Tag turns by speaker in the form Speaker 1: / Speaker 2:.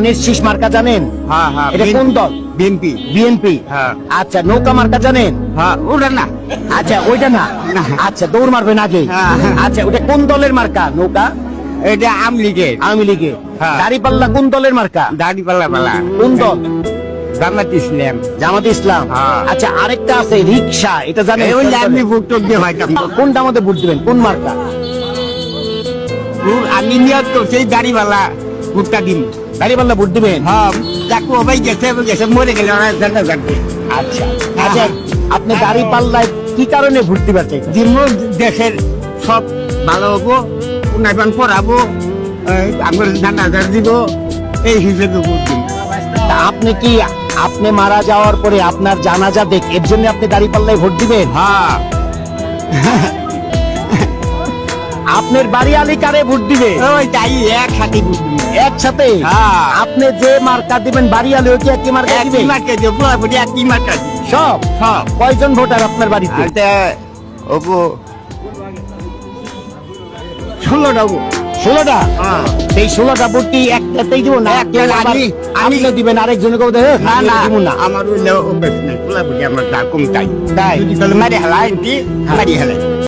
Speaker 1: ধানের শীষ মার্কা জানেন?
Speaker 2: হ্যাঁ হ্যাঁ
Speaker 1: এটা কোন দল?
Speaker 2: বিএনপি।
Speaker 1: বিএনপি।
Speaker 2: হ্যাঁ।
Speaker 1: আচ্ছা নৌকা মার্কা জানেন?
Speaker 2: হ্যাঁ। ওটা না।
Speaker 1: আচ্ছা ওইটা না। আচ্ছা দৌড় মারবেন আগে। আচ্ছা ওটা কোন দলের মার্কা? নৌকা?
Speaker 2: এটা আম লীগের।
Speaker 1: আওয়ামী লীগের। দাড়িপাল্লা কোন দলের মার্কা?
Speaker 2: দাড়ি পাল্লা
Speaker 1: কোন দল?
Speaker 2: জামাত ইসলাম।
Speaker 1: জামাত ইসলাম। আচ্ছা আরেকটা আছে রিক্সা এটা জানেন?
Speaker 2: বললে আপনি ভোট টোট দিয়ে
Speaker 1: কোনটা মধ্যে ভোট দিবেন? কোন মার্কা?
Speaker 2: আমি নিয়ত করছি দাড়ি পাল্লা ভোটটা দিন
Speaker 1: দাড়িপাল্লা ভোট দিবেন?
Speaker 2: হ্যাঁ। যাকু ভাই গেছে গেছে মরে গেলে
Speaker 1: আচ্ছা। আচ্ছা আপনি দাড়ি পাল্লায় কি কারণে ভোট দিবার
Speaker 2: দিন দেশের সব ভালো হব উন্নয়ন পড়াবো আমার জানাজার দিব এই হিসেবে ভোট
Speaker 1: তা আপনি কি আপনি মারা যাওয়ার পরে আপনার জানাজা দেখ এর জন্য আপনি দাড়ি পাল্লায় ভোট দিবেন?
Speaker 2: হ্যাঁ।
Speaker 1: আপনার বাড়ি আলী কারে ভোট দিবে?
Speaker 2: ওই তাই একসাথে ভোট দিন
Speaker 1: একসাথে?
Speaker 2: হ্যাঁ।
Speaker 1: আপনি যে মার্কা দিবেন বাড়ি আলী ওই কি একই মার্কা দিবে?
Speaker 2: একই মার্কে দিব পুরোপুরি একই মার্কা দিব।
Speaker 1: সব?
Speaker 2: সব।
Speaker 1: কয়জন ভোটার আপনার বাড়িতে?
Speaker 2: ওপো ষোলোটা গো
Speaker 1: ষোলোটা?
Speaker 2: হ্যাঁ।
Speaker 1: সেই ষোলোটা ভোট কি একটাতেই দিব না? কেউ
Speaker 2: আমি- আমি-
Speaker 1: দিবেন আরেকজনকে বলতে "হ্যাঁ,
Speaker 2: না না
Speaker 1: দিব না?
Speaker 2: আমার ওই পুরোপুরি আমার কম তাই।
Speaker 1: তাই?
Speaker 2: যদি তাহলে মারি হেলাই মারি হেলাই।